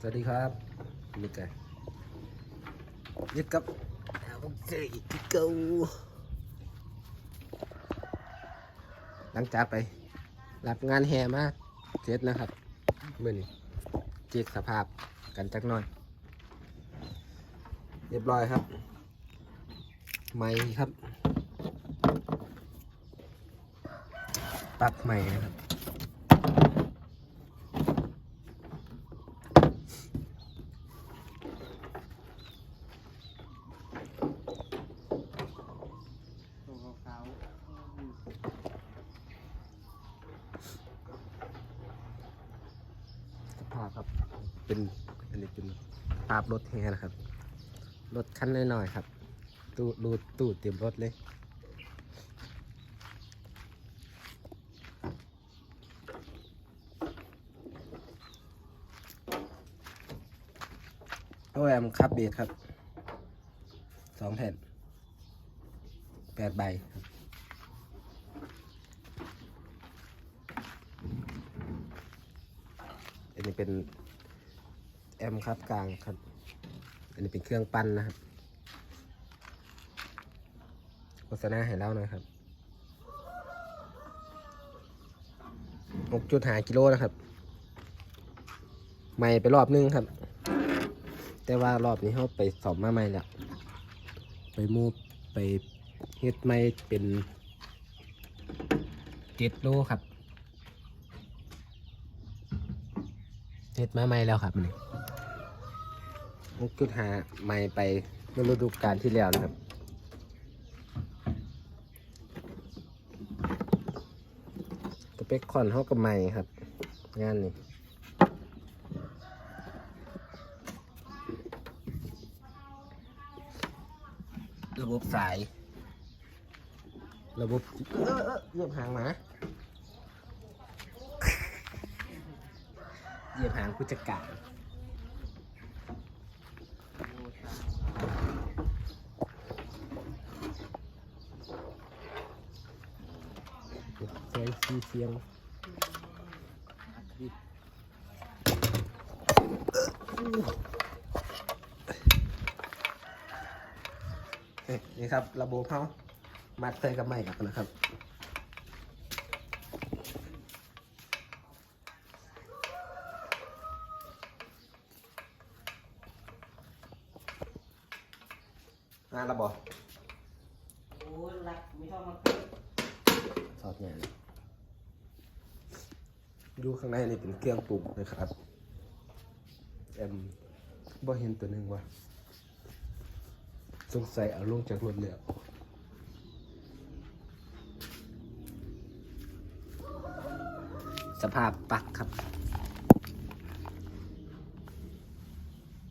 สวัสดีครับนี่กันยึดกับเอาเจออีกที่เก่าหลังจากไปรับงานแห่มาเสร็จนะครับมื่อนี้เช็คสภาพกันจักหน่อย เรียบร้อยครับ ไม่ครับ ปรับใหม่นะครับ ตัวขาว สภาพครับ เป็นอันนี้เป็นภาพรถแฮนะครับ รถคันน้อยๆครับ ตู้รูดตู้เตรียมรถเลย โอแอมคับเบสครับ สองแผ่น แปดใบครับอันนี้เป็น แอมครับกลางครับ อันนี้เป็นเครื่องปั้นนะครับ โฆษณาให้เล่าหน่อยครับหกจุดหากิโลนะครับใหม่ไปรอบนึงครับ แต่ว่ารอบนี้เขาไปสอบมาใหม่แล้ว ไปมูฟไปเฮ็ดไม่เป็นเจ็ดโลครับเฮ็ดมาใหม่แล้วครับนี่ จุดหาใหม่ไปฤดูกาลที่แล้วนะครับสเปคคอนเขากับใหม่ครับ งานนี้ระบบสาย ระบบเออเออเยียบหางหมาเหยียบหางผู้จัดการ เสียงซีเสียงเอ้ยนี่ครับ ระบบเขามัดใส่กับไม้ครับนะครับงานระบบโอ้ยรักไม่ชอบมาขึ้นสอดงา ดูข้างในนี่เป็นเครื่องปรุงนะครับแอมบ่เห็นตัวหนึ่งว่ะสงสัยเอาลงจากรถแล้วสภาพปักครับ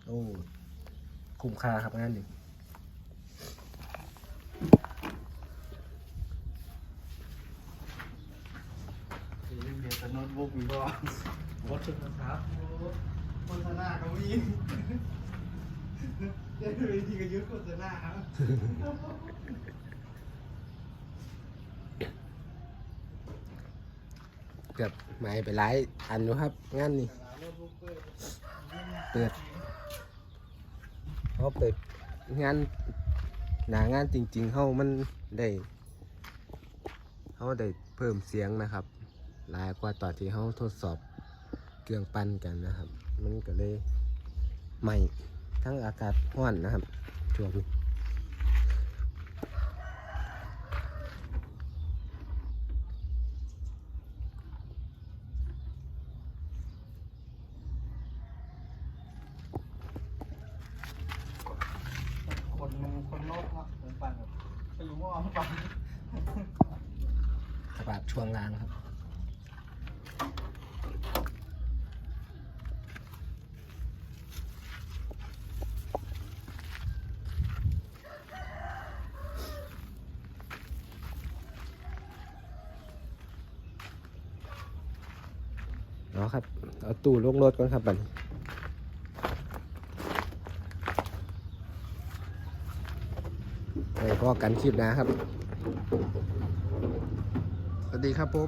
โอ้ คุ้มค่าครับงานนี้ เดี๋ยวเดี๋ยวจะโน้ตบุ๊กมีบ่รถถึงครับโฆษณาเขามีเดี๋ยวดูทีก็ยึดโฆษณาครับเกือบหมายไปหลายอันอยู่ครับงานนี้โน้ตบุ๊กเปิดเปิดเขาเปิดงานหนางานจริง ๆเขามันได้เขาได้เพิ่มเสียงนะครับ หลายกว่าตอนที่เขาทดสอบเครื่องปั้นกันนะครับ มันก็เลยใหม่ทั้งอากาศร้อนนะครับช่วงนี้คนมึงคนโลกเนาะผมปั่นแบบไปอยู่หม้อปั่นสภาพช่วงล่างครับ เอาครับ เอาตู้ลงรถก่อนครับบัดนไปพอกันคลิปนะครับ สวัสดีครับผม